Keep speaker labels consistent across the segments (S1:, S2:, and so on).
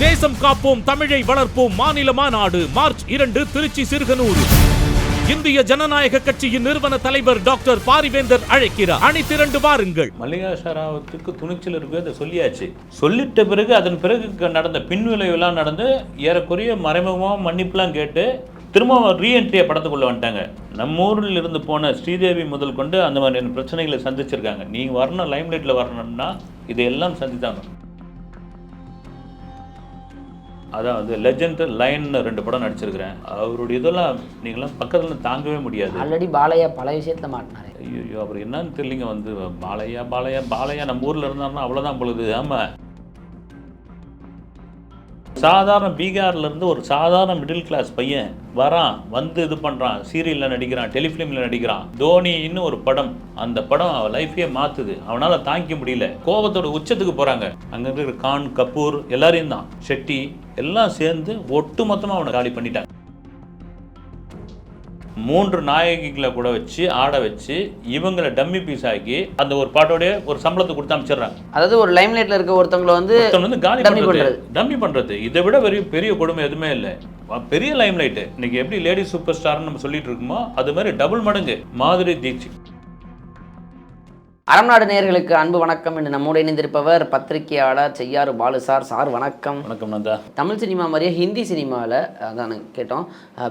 S1: தேசம் காப்போம் தமிழை வளர்ப்போம் மாநில மாநாடு மார்ச் இரண்டு திருச்சி சிறுகனூர். இந்திய ஜனநாயக கட்சியின் நிறுவன தலைவர் டாக்டர் பாரிவேந்தர் அழைக்கிறார். அணி திரண்டு வாருங்கள்.
S2: மல்லிகா ஷராவத்துக்கு துணிச்சல் இருக்கு அதை சொல்லியாச்சு. சொல்லிட்ட பிறகு அதன் பிறகு நடந்த பின்விளைவுலாம் நடந்து ஏறக்குறைய மறைமுகமாக மன்னிப்புலாம் கேட்டு திரும்ப ரீஎன்ட்ரியை படத்துக்குள்ளே வந்துட்டாங்க. நம்ம ஊரில் இருந்து போன ஸ்ரீதேவி முதல் கொண்டு அந்த மாதிரியான பிரச்சனைகளை சந்திச்சிருக்காங்க. நீங்கள் வரணும் லைம்லைட்டில் வரணும்னா இதையெல்லாம் சந்தித்தாங்க அதான் வந்து லெஜண்ட் லைன்னு ரெண்டு படம் நடிச்சிருக்கிறேன். அவருடைய இதெல்லாம் நீங்களாம் பக்கத்தில் தாங்கவே முடியாது.
S3: ஆல்ரெடி பாலையா பல விஷயத்துல மாட்டினாரு.
S2: ஐயோ அவர் என்னன்னு தெரியலங்க வந்து. பாலையா பாலையா பாலையா நம்ம ஊர்ல இருந்தாருன்னா அவ்வளவுதான் பொழுது ஆமா. சாதாரண பீகார்லேருந்து ஒரு சாதாரண மிடில் கிளாஸ் பையன் வரான் வந்து இது பண்ணுறான் சீரியலில் நடிக்கிறான் டெலிஃபிலிமில் நடிக்கிறான். தோனின்னு ஒரு படம். அந்த படம் அவன் லைஃபையே மாற்றுது அவனால் தாங்கிக்க முடியல. கோபத்தோட உச்சத்துக்கு போகிறாங்க அங்கே இருக்கிற கான் கபூர் எல்லாரையும் தான். ஷெட்டி எல்லாம் சேர்ந்து ஒட்டு மொத்தமாக அவனை காலி பண்ணிட்டாங்க. மூன்று நாயகிகளை கூட வச்சு ஆட வச்சு இவங்களை டம்மி பீஸ் ஆக்கி அந்த ஒரு பாட்டோடய ஒரு சம்பளத்தை கொடுத்து அமைச்சிடுறாங்க
S3: அதாவது ஒரு லைம்லைட்ல இருக்க ஒருத்தவங்களை வந்து
S2: வந்து காலி பண்றது. டம்மி பண்றது. இதை விட பெரிய பெரிய கொடுமை எதுவுமே இல்லை. பெரிய லைம் லைட்டு இன்னைக்கு எப்படி லேடி சூப்பர் ஸ்டார்னு நம்ம சொல்லிட்டு இருக்கோமோ அது மாதிரி டபுள் மடங்கு. மாதிரி தீட்சித்
S3: அறம்நாடு நேயர்களுக்கு அன்பு வணக்கம். என்று நம்மோடு இணைந்திருப்பவர் பத்திரிகையாளர் செய்யாறு பாலு சார் சார் வணக்கம்.
S2: வணக்கம் நந்தா
S3: தமிழ் சினிமா மாதிரியே ஹிந்தி சினிமாவில் அதான் கேட்டோம்.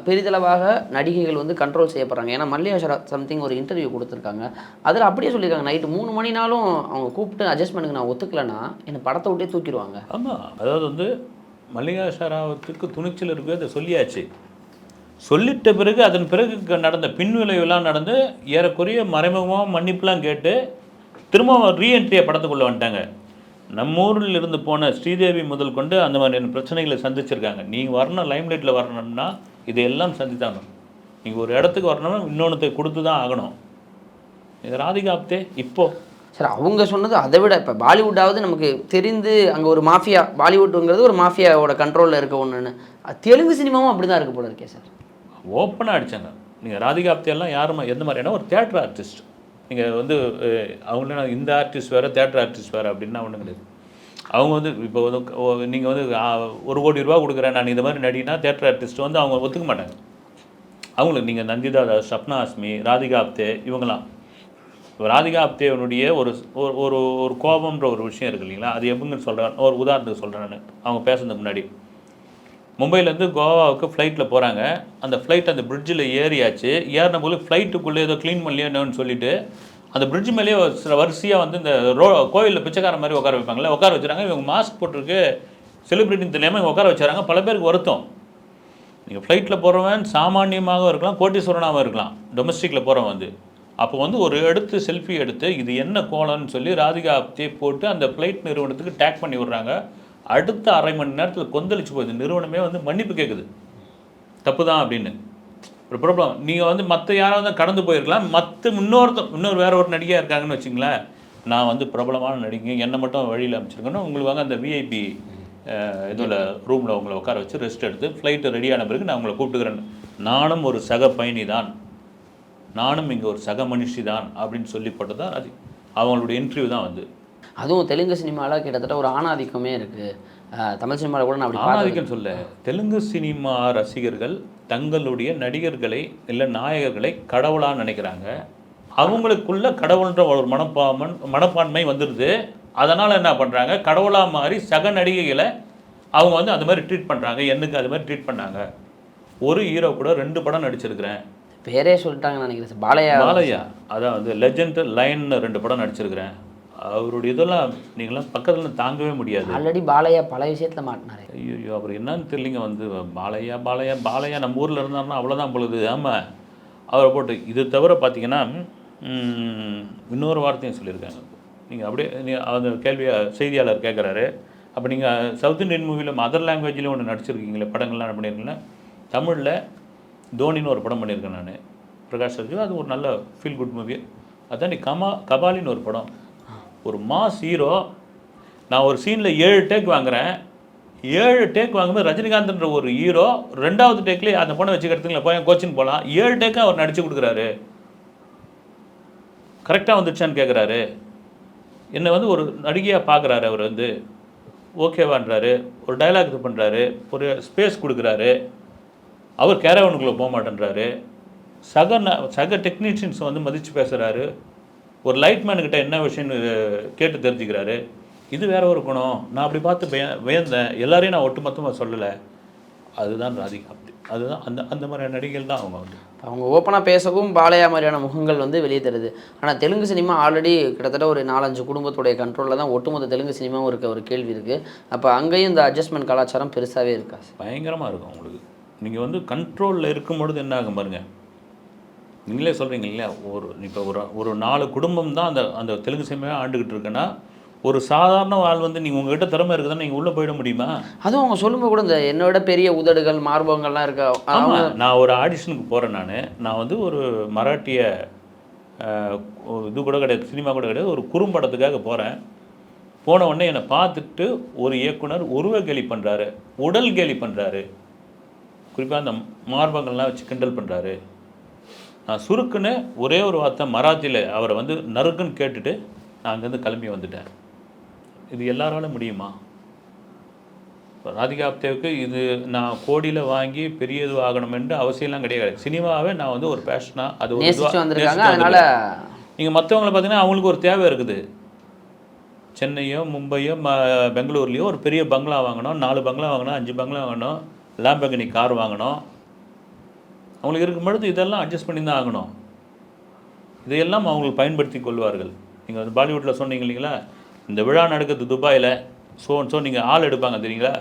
S3: பெரிதளவாக நடிகைகள் வந்து கண்ட்ரோல் செய்யப்படுறாங்க. ஏன்னா மல்லிகா ஷரத் சம்திங் ஒரு இன்டர்வியூ கொடுத்துருக்காங்க. அதில் அப்படியே சொல்லியிருக்காங்க நைட்டு மூணு மணினாலும் அவங்க கூப்பிட்டு அட்ஜஸ்ட்மெண்ட்டுக்கு நான் ஒத்துக்கலைன்னா என்னை படத்தை விட்டே தூக்கிடுவாங்க.
S2: ஆமா. அதாவது வந்து மல்லிகா ஷராவத்துக்கு துணிச்சல் இருக்கு அதை சொல்லியாச்சு. சொல்லிட்ட பிறகு அதன் பிறகு நடந்த பின்விளைவுலாம் நடந்து ஏறக்குறைய மறைமுகமாக மன்னிப்புலாம் கேட்டு திரும்ப ரீஎன்ட்ரியை படத்துக்குள்ளே வந்துட்டாங்க. நம்ம ஊரில் இருந்து போன ஸ்ரீதேவி முதல் கொண்டு அந்த மாதிரியான பிரச்சனைகளை சந்திச்சிருக்காங்க. நீங்கள் வரணும் லைம்லைட்டில் வரணும்னா இதையெல்லாம் சந்தித்தாங்க நீங்கள் ஒரு இடத்துக்கு வரணும்னா இன்னொன்றுத்தை கொடுத்து தான் ஆகணும். இது ராதிகா ஆப்தே இப்போ.
S3: சார் அவங்க சொன்னது அதை விட இப்போ பாலிவுட்டாவது நமக்கு தெரிந்து அங்கே ஒரு மாஃபியா பாலிவுட்டுங்கிறது ஒரு மாஃபியாவோட கண்ட்ரோலில் இருக்க ஒன்றுன்னு தெலுங்கு சினிமாவும் அப்படி தான் இருக்கு போல இருக்கே சார்.
S2: ஓப்பனாக அடிச்சாங்க. நீங்கள் ராதிகா ஆப்தேலாம் யாரும் எந்த மாதிரியான ஒரு தேட்டர் ஆர்டிஸ்ட் நீங்கள் வந்து அவங்கள இந்த ஆர்டிஸ்ட் வேறு தேட்டர் ஆர்டிஸ்ட் வேறு அப்படின்னா ஒன்றும் கிடையாது. அவங்க வந்து இப்போ வந்து நீங்கள் வந்து ஒரு கோடி ரூபா கொடுக்குறேன் நான் இந்த மாதிரி நடினா தேட்டர் ஆர்டிஸ்ட் வந்து அவங்க ஒத்துக்க மாட்டாங்க. அவங்களுக்கு நீங்கள் நந்திதா தாஸ் சப்னா ஆஸ்மி ராதிகா ஆப்தே இவங்களாம் இப்போ ராதிகா ஆப்தேவனுடைய ஒரு ஒரு- ஒரு ஒரு கோபம்ன்ற ஒரு விஷயம் இருக்கு இல்லைங்களா? அது எப்படின்னு சொல்கிறேன் ஒரு உதாரணத்துக்கு சொல்கிறேன் நான். அவங்க பேசுறதுக்கு முன்னாடி. மும்பையிலேருந்து கோவாவுக்கு ஃப்ளைட்டில் போகிறாங்க அந்த ஃப்ளைட் அந்த பிரிட்ஜில் ஏறியாச்சு. ஏறின போது ஃப்ளைட்டுக்குள்ளே ஏதோ க்ளீன் பண்ணலையோன்னு சொல்லிட்டு அந்த பிரிட்ஜ் மேலேயே ஒரு சில வரிசையாக வந்து இந்த ரோ கோயிலில் பிச்சைக்கார மாதிரி உட்கார வைப்பாங்களே உட்கார வச்சுறாங்க. இவங்க மாஸ்க் போட்டிருக்கு. செலிப்ரிட்டின்னு தெரியாமல் இவங்க உட்கார வச்சுறாங்க. பல பேருக்கு வருத்தம். நீங்கள் ஃப்ளைட்டில் போகிறவன் சாமானியமாகவும் இருக்கலாம் கோட்டீஸ்வரனாகவும் இருக்கலாம். டொமஸ்டிக்கில் போகிறவன் வந்து. அப்போ வந்து ஒரு எடுத்து செல்ஃபி எடுத்து இது என்ன கோலம்னு சொல்லி ராதிகா ஆப்தே போட்டு அந்த ஃப்ளைட் நிறுவனத்துக்கு டேக் பண்ணி விடுறாங்க. அடுத்த அரை மணி நேரத்தில் கொந்தளிச்சு போகுது நிறுவனமே வந்து மன்னிப்பு கேட்குது தப்பு தான் அப்படின்னு. ஒரு ப்ராப்ளம் நீங்கள் வந்து மற்ற யாராவது கடந்து போயிருக்கலாம். மற்ற இன்னொருத்த இன்னொரு வேற ஒரு நடிகையாக இருக்காங்கன்னு வச்சுங்களேன் நான் வந்து பிரபலமான நடிகை என்னை மட்டும் வழியில் அமைச்சிருக்கணும் உங்களுக்கு வாங்க அந்த விஐபி இதில் ரூமில் உங்களை உட்கார வச்சு ரெஸ்ட் எடுத்து ஃப்ளைட்டு ரெடியான பிறகு நான் உங்களை கூப்பிட்டுக்கிறேன். நானும் ஒரு சக பயணி தான் நானும் இங்கே ஒரு சக மனுஷி தான் அப்படின்னு சொல்லிப்பட்டது தான் அது. அவங்களுடைய இன்டர்வியூ தான் வந்து
S3: அதுவும் தெலுங்கு சினிமாவில் கிட்டத்தட்ட ஒரு ஆணாதிக்கமே இருக்குது தமிழ் சினிமாவில் கூட நான் அப்படி
S2: ஆணாதிக்கம் சொல்ல தெலுங்கு சினிமா ரசிகர்கள் தங்களுடைய நடிகர்களை இல்லை நாயகர்களை கடவுளாக நினைக்கிறாங்க. அவங்களுக்குள்ள கடவுள்ன்ற ஒரு மனப்பாமன் மனப்பான்மை வந்துடுது அதனால் என்ன பண்ணுறாங்க கடவுளாக மாறி சக நடிகைகளை அவங்க வந்து அது மாதிரி ட்ரீட் பண்ணுறாங்க என்னக்கு அது மாதிரி ட்ரீட் பண்ணாங்க. ஒரு ஹீரோ கூட ரெண்டு படம் நடிச்சிருக்கிறேன்.
S3: பேரே சொல்லிட்டாங்கன்னு நினைக்கிறேன். பாலையா.
S2: பாலையா. அதான் வந்து லெஜண்ட் லைன்னு ரெண்டு படம் நடிச்சிருக்கிறேன். அவருடைய இதெல்லாம் நீங்களாம் பக்கத்தில் தாங்கவே முடியாது.
S3: ஆல்ரெடி பாலையா பல விஷயத்துல மாட்டினாரு.
S2: ஐயோ அவர் என்னன்னு தெரியலங்க வந்து பாலையா பாலையா பாலையா நம்ம ஊரில் இருந்தாருன்னா அவ்வளோதான் பொழுது. ஆமாம் அவரை போட்டு இது தவிர பார்த்தீங்கன்னா இன்னொரு வார்த்தையும் சொல்லியிருக்காங்க. நீங்கள் அப்படியே நீ அந்த கேள்வியை செய்தியாளர் கேட்குறாரு அப்போ நீங்கள் சவுத் இந்தியன் மூவியில் மதர் லாங்குவேஜ்லேயும் ஒன்று நடிச்சிருக்கீங்களே படங்கள்லாம் பண்ணியிருக்கீங்களா தமிழில் தோனின்னு ஒரு படம் பண்ணியிருக்கேன் நான் பிரகாஷ் ராஜு அது ஒரு நல்ல ஃபீல் குட் மூவி அதான் நீ கமா கபாலின்னு ஒரு படம். ஒரு மாஸ் ஹீரோ நான் ஒரு சீனில் ஏழு டேக் வாங்குறேன். ஏழு டேக் வாங்கும்போது ரஜினிகாந்த்ன்ற ஒரு ஹீரோ ரெண்டாவது டேக்லேயே அந்த பொண்ணை வச்சுக்கிறதுங்களா போய் கோச்சிங் போகலாம் ஏழு டேக்காக அவர் நடித்து கொடுக்குறாரு. கரெக்டாக வந்துடுச்சான்னு கேட்குறாரு என்னை வந்து ஒரு நடிகையாக பார்க்குறாரு அவர் வந்து. ஓகேவான்றாரு ஒரு டைலாக் இது பண்ணுறாரு ஒரு ஸ்பேஸ் கொடுக்குறாரு. அவர் கேரவனுக்குள்ளே போக மாட்டேன்றாரு. சக ந- சக டெக்னீஷியன்ஸ் வந்து மதித்து பேசுகிறாரு ஒரு லைட்மேனுக்கிட்ட என்ன விஷயம்னு கேட்டு தெரிஞ்சுக்கிறாரு. இது வேற ஒரு குணம். நான் அப்படி பார்த்து விய வியந்தேன். எல்லாரையும் நான் ஒட்டுமொத்தமாக சொல்லலை. அதுதான் ராதிகா. அப்படி அதுதான் அந்த அந்த மாதிரியான நடிகைகள் தான் அவங்க வந்து.
S3: அவங்க ஓப்பனாக பேசவும் பாலையா மாதிரியான முகங்கள் வந்து வெளியே தருது. ஆனால் தெலுங்கு சினிமா ஆல்ரெடி கிட்டத்தட்ட ஒரு நாலஞ்சு குடும்பத்துடைய கண்ட்ரோலில் தான் ஒட்டுமொத்த தெலுங்கு சினிமாவும் இருக்க ஒரு கேள்வி இருக்குது அப்போ அங்கேயும் இந்த அட்ஜஸ்ட்மெண்ட் கலாச்சாரம் பெருசாகவே இருக்கா?
S2: பயங்கரமாக இருக்கும் உங்களுக்கு. நீங்கள் வந்து கண்ட்ரோலில் இருக்கும் பொழுது என்ன ஆகும் பாருங்க. நீங்களே சொல்கிறீங்க இல்லையா ஒரு இப்போ ஒரு ஒரு நாலு குடும்பம் தான் அந்த அந்த தெலுங்கு சினிமாவே ஆண்டுக்கிட்டு இருக்குன்னா ஒரு சாதாரண ஆள் வந்து நீங்கள் உங்ககிட்ட திறமை இருக்குதுன்னா நீங்கள் உள்ளே போயிட முடியுமா?
S3: அதுவும் அவங்க சொல்லும்போது கூட இந்த என்னோட பெரிய உதடுகள் மார்பகங்கள்லாம் இருக்கா
S2: ஆமாம் நான் ஒரு ஆடிஷனுக்கு போகிறேன் நான். நான் வந்து ஒரு மராட்டிய இது கூட கிடையாது சினிமா கூட கிடையாது ஒரு குறும்படத்துக்காக போகிறேன் போன உடனே என்னை பார்த்துட்டு ஒரு இயக்குனர் உருவ கேலி பண்ணுறாரு உடல் கேலி பண்ணுறாரு குறிப்பாக அந்த மார்பங்கள்லாம் வச்சு கிண்டல் பண்ணுறாரு நான் சுருக்குன்னு ஒரே ஒரு வார்த்தை மராத்தியில் அவரை வந்து நறுக்குன்னு கேட்டுட்டு நான் அங்கேருந்து கிளம்பி வந்துட்டேன். இது எல்லாராலும் முடியுமா? ராதிகா ஆப்தேவுக்கு இது நான் கோடியில் வாங்கி பெரிய இது ஆகணுமென்று அவசியம்லாம் கிடையாது. சினிமாவே நான் வந்து ஒரு பேஷனாக அது ஒரு நீங்கள் மற்றவங்கள பார்த்தீங்கன்னா அவங்களுக்கு ஒரு தேவை இருக்குது. சென்னையோ மும்பையோ ம பெங்களூர்லேயோ ஒரு பெரிய பங்களா வாங்கணும் நாலு பங்களா வாங்கணும் அஞ்சு பங்களா வாங்கணும் லாம்பகனி கார் வாங்கணும். அவங்களுக்கு இருக்கும் பொழுது இதெல்லாம் அட்ஜஸ்ட் பண்ணி தான் ஆகணும். இதையெல்லாம் அவங்களுக்கு பயன்படுத்தி கொள்வார்கள். நீங்கள் வந்து பாலிவுட்டில் சொன்னீங்க இல்லைங்களா? இந்த விழா நடக்குது துபாயில் ஸோ ஸோ நீங்கள் ஆள் எடுப்பாங்க தெரியுங்களா?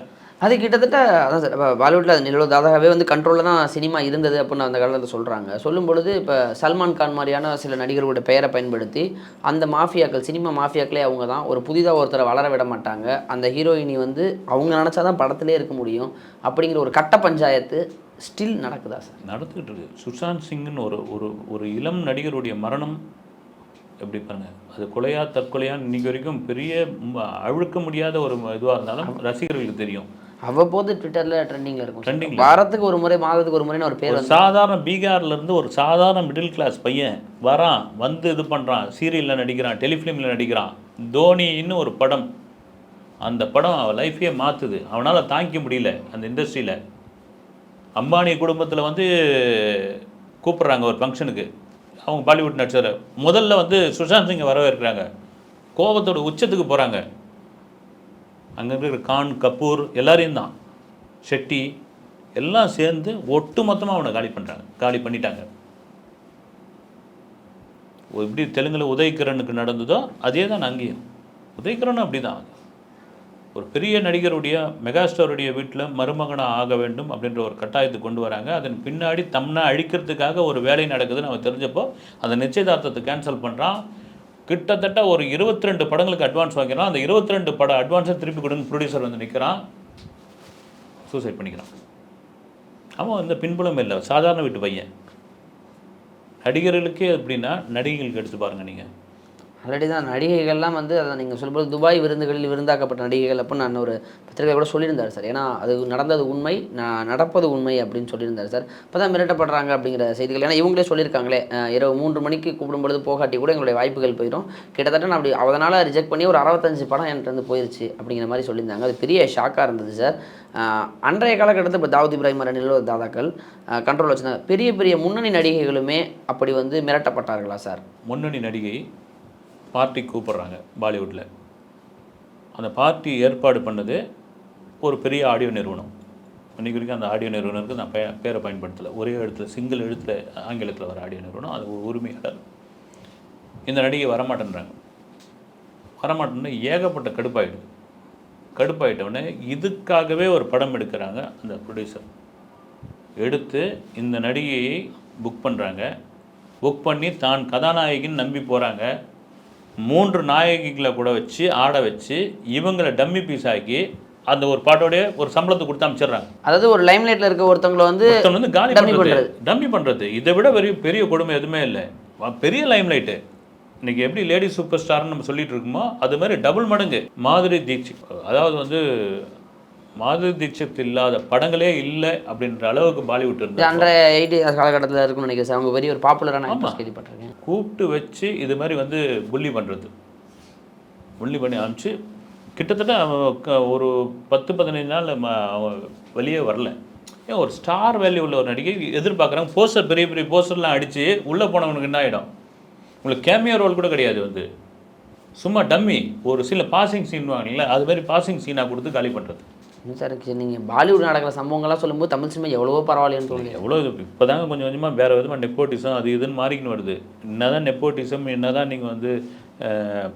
S3: அது கிட்டத்தட்ட அதான் சார் இப்போ பாலிவுட்டில் அது நிலவு வந்து கண்ட்ரோலில் தான் சினிமா இருந்தது அப்படின்னு அந்த காலத்தில் சொல்கிறாங்க சொல்லும் பொழுது இப்போ சல்மான் கான் மாதிரியான சில நடிகர்களோட பெயரை பயன்படுத்தி அந்த மாஃபியாக்கள் சினிமா மாஃபியாக்களே அவங்க தான் ஒரு புதிதாக ஒருத்தரை வளர விட மாட்டாங்க. அந்த ஹீரோயினி வந்து அவங்க நினச்சா தான் படத்திலே இருக்க முடியும். அப்படிங்கிற ஒரு கட்ட பஞ்சாயத்து ஸ்டில் நடக்குதா சார்
S2: நடந்துக்கிட்டு இருக்கு. சுஷாந்த் சிங்னு ஒரு ஒரு ஒரு இளம் நடிகருடைய மரணம் எப்படி பாருங்க அது கொலையா தற்கொலையா இன்னைக்கு வரைக்கும் பெரிய அழுக்க முடியாத ஒரு இதுவாக இருந்தாலும் ரசிகர்களுக்கு தெரியும்.
S3: அவ்வப்போது ட்விட்டரில் ட்ரெண்டிங்கில் இருக்கும்
S2: ல.
S3: வாரத்துக்கு ஒரு முறை மாதத்துக்கு ஒரு முறைன்னு ஒரு பேர்
S2: சாதாரண பீகார்ல இருந்து ஒரு சாதாரண மிடில் கிளாஸ் பையன் வரான் வந்து இது பண்ணுறான் சீரியலில் நடிக்கிறான் டெலிஃபிலிமில் நடிக்கிறான். தோனின்னு ஒரு படம். அந்த படம் அவன் லைஃபையே மாற்றுது அவனால் தாங்கிக்க முடியல அந்த இண்டஸ்ட்ரியில் அம்பானி குடும்பத்தில் வந்து கூப்பிட்றாங்க ஒரு ஃபங்க்ஷனுக்கு அவங்க பாலிவுட் நடிச்சர் முதல்ல வந்து சுஷாந்த் சிங்கை வரவேற்கிறாங்க. கோபத்தோட உச்சத்துக்கு போகிறாங்க அங்கே இருக்கிற கான் கபூர் எல்லாரையும் தான். ஷெட்டி எல்லாம் சேர்ந்து ஒட்டு மொத்தமாக அவனை காலி பண்ணுறாங்க காலி பண்ணிட்டாங்க. எப்படி தெலுங்கில் உதயகிரனுக்கு நடந்ததோ அதே தான் அங்கேயும். உதயகிரனும் அப்படி தான் ஒரு பெரிய நடிகருடைய மெகாஸ்டாருடைய வீட்டில் மருமகனாக ஆக வேண்டும் அப்படின்ற ஒரு கட்டாயத்தை கொண்டு வராங்க. அதன் பின்னாடி தம்னா அழிக்கிறதுக்காக ஒரு வேலை நடக்குதுன்னு அவன் தெரிஞ்சப்போ அந்த நிச்சயதார்த்தத்தை கேன்சல் பண்ணுறான் கிட்டத்தட்ட ஒரு 22 ரெண்டு படங்களுக்கு அட்வான்ஸ் வாங்கிக்கிறான் அந்த 22 ரெண்டு பட அட்வான்ஸை திருப்பி கொடுன்னு ப்ரொடியூசர் வந்து நிற்கிறான் சூசைட் பண்ணிக்கிறான். அவன் வந்து பின்புலம் இல்லை. சாதாரண வீட்டு பையன். நடிகர்களுக்கே அப்படின்னா நடிகைகளுக்கு எடுத்து பாருங்கள் நீங்கள்
S3: ஆல்ரெடி தான் நடிகைகள்லாம் வந்து அதை நீங்கள் சொல்லும்போது துபாய் விருந்துகளில் விருந்தாக்கப்பட்ட நடிகைகள் அப்போ நான் ஒரு பத்திரிகை கூட சொல்லியிருந்தார் சார். ஏன்னா அது நடந்தது உண்மை நான் நடப்பது உண்மை அப்படின்னு சொல்லியிருந்தார் சார். இப்போ தான் மிரட்டப்படுறாங்க அப்படிங்கிற செய்திகள். ஏன்னா இவங்களே சொல்லியிருக்காங்களே இரவு மூன்று மணிக்கு கூப்பிடும்பொழுது போகாட்டி கூட எங்களுடைய வாய்ப்புகள் போயிடும். கிட்டத்தட்ட நான் அப்படி அதனால் ரிஜெக்ட் பண்ணி ஒரு அறுபத்தஞ்சு படம் என்கிட்ட வந்து போயிருச்சு அப்படிங்கிற மாதிரி சொல்லியிருந்தாங்க. அது பெரிய ஷாக்காக இருந்தது சார். அன்றைய காலகட்டத்தில் இப்போ தாவூத் இப்ராஹிம் நிலவ தாதாக்கள் கண்ட்ரோல் வச்சுருந்தாங்க. பெரிய பெரிய முன்னணி நடிகைகளுமே அப்படி வந்து மிரட்டப்பட்டார்களா சார்?
S2: முன்னணி நடிகை பார்ட்டி கூப்பிட்றாங்க பாலிவுட்டில் அந்த பார்ட்டி ஏற்பாடு பண்ணது ஒரு பெரிய ஆடியோ நிறுவனம். இன்றைக்கி வரைக்கும் அந்த ஆடியோ நிறுவனருக்கு நான் பே பேரை பயன்படுத்தலை. ஒரே இடத்துல சிங்கிள் எழுத்தில் ஆங்கிலத்தில் வர ஆடியோ நிறுவனம். அது ஒரு உரிமையாளர். இந்த நடிகை வரமாட்டேன்றாங்க. வரமாட்டேன்னு ஏகப்பட்ட கடுப்பாயிடுது. கடுப்பாயிட்டவுடனே இதுக்காகவே ஒரு படம் எடுக்கிறாங்க அந்த ப்ரொடியூசர் எடுத்து இந்த நடிகையை புக் பண்ணுறாங்க புக் பண்ணி தான் கதாநாயகின்னு நம்பி போகிறாங்க மூன்று நாயகிகளை கூட வச்சு ஆட வச்சு இவங்களை டம்மி பீஸ் ஆக்கி அந்த ஒரு பாட்டோடைய ஒரு சம்பளத்தை கொடுத்து அமைச்சிடுறாங்க.
S3: அதாவது ஒரு லைம்லைட்ல இருக்க ஒருத்தவங்களை வந்து
S2: வந்து காலி பண்றது. டம்மி பண்றது. இதை விட பெரிய பெரிய கொடுமை எதுவுமே இல்லை. பெரிய லைம் லைட்டு இன்னைக்கு எப்படி லேடி சூப்பர் ஸ்டார்னு நம்ம சொல்லிட்டு இருக்கோமோ அது மாதிரி டபுள் மடங்கு. மாதுரி தீட்சித் அதாவது வந்து மாதுரி தீட்சித் இல்லாத படங்களே இல்லை அப்படின்ற அளவுக்கு பாலிவுட் இருந்தது
S3: அன்றைய எயிட்டி காலகட்டத்தில் இருக்கும்னு நினைக்கிறேன் சார். அவங்க பெரிய ஒரு பாப்புலரான ஆக்டர்ஸ் கேள்விப்பட்டிருக்கேன்.
S2: கூப்பிட்டு வச்சு இது மாதிரி வந்து புள்ளி பண்ணுறது புள்ளி பண்ணி அனுப்பிச்சு கிட்டத்தட்ட ஒரு பத்து பதினஞ்சு நாள் அவன் வெளியே வரல. ஏன் ஒரு ஸ்டார் வேல்யூ உள்ள ஒரு நடிகை எதிர்பார்க்குறாங்க. போஸ்டர் பெரிய பெரிய போஸ்டர்லாம் அடித்து உள்ளே போனவனுக்கு என்ன ஆகிடும் உங்களுக்கு கேமியோ ரோல் கூட கிடையாது வந்து. சும்மா டம்மி ஒரு சில பாசிங் சீன் வாங்கல அது மாதிரி பாசிங் சீனாக கொடுத்து காலி பண்ணுறது
S3: என்ன சார் நீங்கள் பாலிவுட் நடக்கிற சம்பவங்கள்லாம் சொல்லும்போது தமிழ் சினிமா எவ்வளவோ பரவாயில்லைன்னு தோணுது.
S2: எவ்வளோ இப்போ தாங்க கொஞ்சம் கொஞ்சமாக வேறு விதமாக நெப்போட்டிசம் அது இதுன்னு மாறிக்கின்னு வருது. என்னதான் நெப்போட்டிசம் என்னதான் நீங்கள் வந்து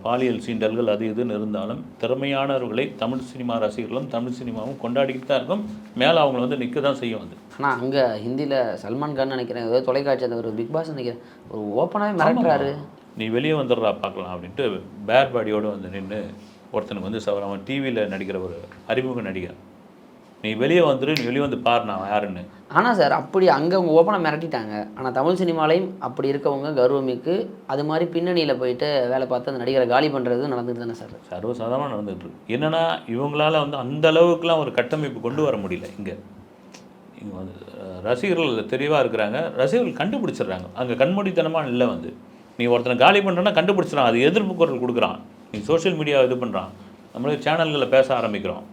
S2: பாலியல் சீண்டல்கள் அது இதுன்னு இருந்தாலும் திறமையானவர்களை தமிழ் சினிமா ரசிகர்களும் தமிழ் சினிமாவும் கொண்டாடிக்கிட்டு தான் இருக்கும். மேலே அவங்கள வந்து நிற்க தான் செய்யும் வந்து.
S3: ஆனால் அங்கே ஹிந்தியில் சல்மான் கான் நினைக்கிறேன் ஏதோ தொலைக்காட்சி அந்த ஒரு பிக் பாஸ் நினைக்கிறேன். ஒரு ஓப்பனாகவே மிரட்டுறாரு.
S2: நீ வெளியே வந்துடுறா பார்க்கலாம் அப்படின்ட்டு பேர் பாடியோடு வந்து நின்று ஒருத்தனுக்கு வந்து அவன் டிவியில் நடிக்கிற ஒரு அறிமுக நடிகர். நீ வெளியே வந்துரு நீ வெளியே வந்து பாரு நான் யாருன்னு.
S3: ஆனால் சார் அப்படி அங்கே அவங்க ஓப்பனாக மிரட்டிட்டாங்க. ஆனால் தமிழ் சினிமாலையும் அப்படி இருக்கவங்க கௌரவமிக்கு அது மாதிரி பின்னணியில் போயிட்டு வேலை பார்த்து அந்த நடிகரை காலி பண்ணுறது நடந்துட்டு தானே சார்?
S2: சர்வசாதாரணமாக நடந்துகிட்டு இருக்கு. என்னன்னா இவங்களால வந்து அந்த அளவுக்குலாம் ஒரு கட்டமைப்பு கொண்டு வர முடியல இங்கே. இங்கே வந்து ரசிகர்கள் தெளிவாக இருக்கிறாங்க. ரசிகர்கள் கண்டுபிடிச்சிடுறாங்க. அங்கே கண்மூடித்தனமாக இல்லை வந்து. நீ ஒருத்தனை காலி பண்ணுறனா கண்டுபிடிச்சிடறான். அது எதிர்ப்பு குரல் கொடுக்குறான். நீங்கள் சோஷியல் மீடியா இது பண்ணுறான் நம்மளுக்கு சேனல்களில் பேச ஆரம்பிக்கிறோம்.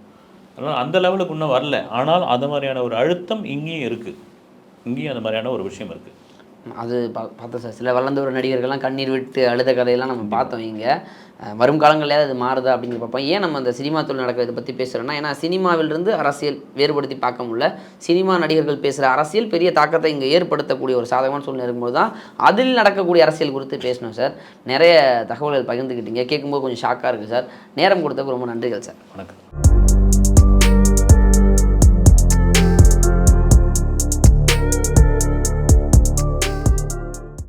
S2: அதனால் அந்த லெவலுக்கு இன்னும் வரல. ஆனால் அந்த மாதிரியான ஒரு அழுத்தம் இங்கேயும் இருக்குது இங்கேயும் அந்த மாதிரியான ஒரு விஷயம் இருக்குது
S3: அது பா பார்த்தோம் சார். சில வளர்ந்தவர் நடிகர்கள்லாம் கண்ணீர் விட்டு அழுத கதையெல்லாம் நம்ம பார்த்தோம் இங்கே. வருங்காலங்களில் வரும் காலங்களில் அது மாறுதா அப்படின்னு பார்ப்போம். ஏன் நம்ம அந்த சினிமா தொழில் நடக்கிறத பற்றி பேசுகிறோன்னா ஏன்னா சினிமாவிலிருந்து அரசியல் வேறுபடுத்தி பார்க்க முடியல. சினிமா நடிகர்கள் பேசுகிற அரசியல் பெரிய தாக்கத்தை இங்கே ஏற்படுத்தக்கூடிய ஒரு சாதகமான சூழ்நிலை இருக்கும்போது தான் அதில் நடக்கக்கூடிய அரசியல் குறித்து பேசணும் சார். நிறைய தகவல்கள் பகிர்ந்துக்கிட்டீங்க கேட்கும்போது கொஞ்சம் ஷாக்காக இருக்குது சார். நேரம் கொடுத்ததுக்கு ரொம்ப நன்றிகள் சார்.
S2: வணக்கம்.